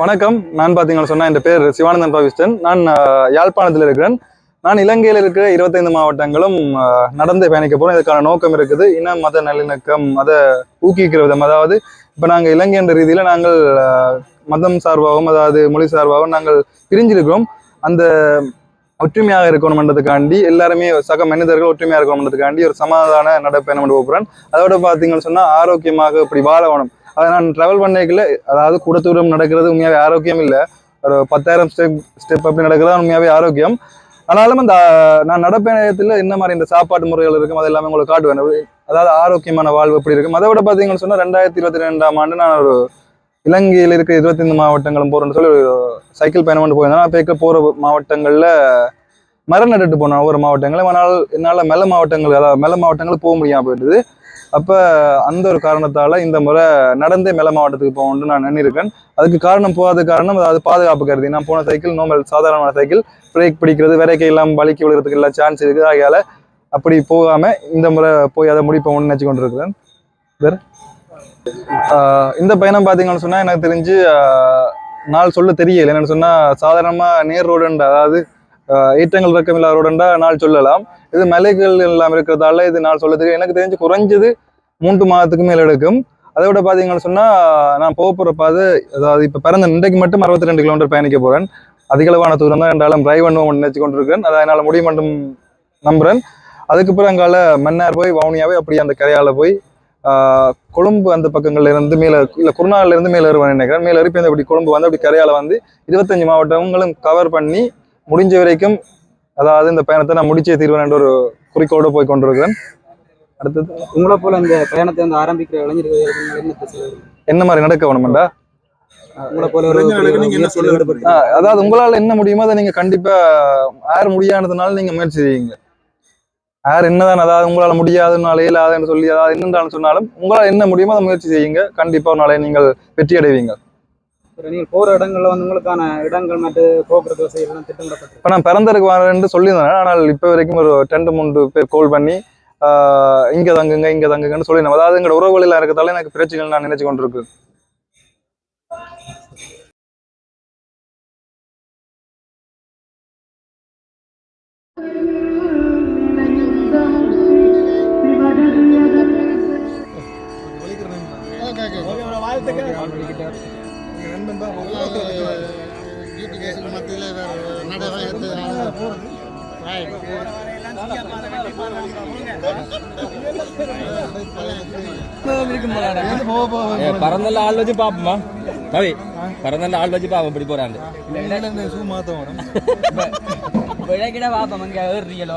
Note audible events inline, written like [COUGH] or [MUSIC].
வணக்கம். நான் பார்த்தீங்கன்னு சொன்னால் என் பேர் சிவானந்தன் பாகிஸ்டன் நான் யாழ்ப்பாணத்தில் இருக்கிறேன். நான் இலங்கையில் இருக்கிற இருபத்தைந்து மாவட்டங்களும் நடந்து பயணிக்க போறோம். இதுக்கான நோக்கம் இருக்குது. இன மத நல்லிணக்கம் அதை ஊக்குவிக்கிற விதம். அதாவது இப்போ நாங்கள் இலங்கை என்ற ரீதியில் நாங்கள் மதம் சார்பாகவும் அதாவது மொழி சார்பாகவும் நாங்கள் பிரிஞ்சிருக்கிறோம். அந்த ஒற்றுமையாக இருக்கணும்ன்றதுக்காண்டி எல்லாருமே சக மனிதர்கள் ஒற்றுமையாக இருக்கணும்ன்றதுக்காண்டி ஒரு சமாதான நடப்பயணம் போகிறேன் அதோட பார்த்தீங்கன்னு சொன்னால் ஆரோக்கியமாக இப்படி வாழணும் அதை நான் ட்ராவல் பண்ணிக்கல அதாவது கூட தூரம் நடக்கிறது உண்மையாகவே ஆரோக்கியம் இல்லை. ஒரு பத்தாயிரம் ஸ்டெப் ஸ்டெப் அப்படி நடக்கிறது உண்மையாகவே ஆரோக்கியம். ஆனாலும் அந்த நான் நடப்பயணத்தில் என்ன மாதிரி இந்த சாப்பாட்டு முறைகள் இருக்கும் அது எல்லாமே உங்களுக்கு காட்டுவேன். அதாவது ஆரோக்கியமான வாழ்வு எப்படி இருக்கும். அதை விட பார்த்தீங்கன்னு சொன்னால் ரெண்டாயிரத்தி இருபத்தி ரெண்டாம் ஆண்டு நான் ஒரு இலங்கையில் இருக்கிற இருபத்தைந்து மாவட்டங்களும் போகிறேன்னு சொல்லி சைக்கிள் பயணம் கொண்டு போயிருந்தேன் அப்போ இருக்க போகிற மாவட்டங்களில் மரம் நட்டுட்டு போனோம். ஒவ்வொரு மாவட்டங்களும் ஆனால் என்னால் மெல்ல மாவட்டங்கள் அதாவது மெல்ல மாவட்டங்களில் போக முடியாமல் போயிடுது அப்போ அந்த ஒரு காரணத்தால் இந்த முறை நடந்தே மெல்ல மாவட்டத்துக்கு போகணும்னு நான் நினைருக்கேன் அதுக்கு காரணம் போகாத காரணம் அதாவது பாதுகாப்பு கருதி. நான் போன சைக்கிள் நோமல் சாதாரணமான சைக்கிள் பிரேக் பிடிக்கிறது விரைக்கை எல்லாம் வலிக்கி விழுறதுக்கு எல்லாம் சான்ஸ் இருக்குது. ஆகையால் அப்படி போகாமல் இந்த முறை போய் அதை முடிப்போம்னு நினச்சி கொண்டிருக்கிறேன் வேறு? இந்த பயணம் பார்த்தீங்கன்னு சொன்னால் எனக்கு தெரிஞ்சு நாள் சொல்ல தெரியல. என்னன்னு சொன்னால் சாதாரணமாக நேர் ரோடுண்டா அதாவது ஈட்டங்கள் ஏற்றங்கள் இறக்கம் இல்லாத ரோடுண்டா நாள் சொல்லலாம். இது மலைகள் எல்லாம் இருக்கிறதால இது நாள் சொல்ல தெரியும் எனக்கு தெரிஞ்சு குறைஞ்சது மூன்று மாதத்துக்கு மேல் எடுக்கும். அதை விட பார்த்தீங்கன்னு சொன்னால் நான் போக போகிற பாது அதாவது இப்போ பிறந்த இன்றைக்கு மட்டும் அறுபத்தி ரெண்டு கிலோமீட்டர் பயணிக்க போகிறேன் அதிகளவான தூரம் தான் என்றாலும் டிரைவ் பண்ணுவோம் நினைச்சு கொண்டிருக்கேன் அதை என்னால் முடியும் மட்டும் நம்புறேன். அதுக்கப்புறம் அங்கால மன்னார் போய் வவுனியாவே அப்படி அந்த கரையால போய் கொழும்பு அந்த பக்கங்கள்ல இருந்து மேல இல்ல குருநாள்ல இருந்து மேல வருவான்னு நினைக்கிறேன். மேல இருப்பி அப்படி கொழும்பு வந்து அப்படி கரையால வந்து இருபத்தஞ்சு மாவட்டங்களும் கவர் பண்ணி முடிஞ்ச வரைக்கும் அதாவது இந்த பயணத்தை நான் முடிச்சே தீர்வேன் ஒரு குறிக்கோடு போய் கொண்டிருக்கிறேன். அடுத்தது உங்களை போல இந்த பயணத்தை வந்து ஆரம்பிக்கிற இளைஞர்கள் என்ன மாதிரி நடக்க ஆஹ் அதாவது உங்களால என்ன முடியுமோ அதை நீங்க கண்டிப்பா யார் முடியாததுனால நீங்க முயற்சி செய்யுங்க யார் என்னதான் அதாவது உங்களால முடியாதுனால இயலாதுன்னு சொல்லி அதாவது என்னன்னு சொன்னாலும் உங்களால் என்ன முடியுமோ அதை முயற்சி செய்யுங்க. கண்டிப்பா ஒரு நாளை நீங்கள் வெற்றி அடைவீங்க. நீங்கள் போற இடங்கள்ல வந்து உங்களுக்கான இடங்கள் மற்றும் போக்குவரத்து வசதிகள் திட்டமிடப்பட்டு இப்போ நான் பிறந்தருக்கு வரேன்னு சொல்லியிருந்தேன். ஆனால் இப்போ வரைக்கும் ஒரு ரெண்டு மூன்று பேர் கால் பண்ணி ஆஹ் இங்க தங்குங்க இங்க தங்குங்கன்னு சொல்லியிருந்தேன் அதாவது எங்களோட உறவுகளில் இருக்கிறதால எனக்கு பிரச்சனைகள் நான் நினைச்சு கொண்டிருக்கு பறந்தல்ல ஆள் வச்சு பாப்போமா? கவி பறந்தல்ல ஆள் வச்சு பாப்போம் இப்படி போறாண்டு. [LAUGHS] மாற்ற வரும் விளைக்கிட பாப்போம் அங்க ஏறியலோ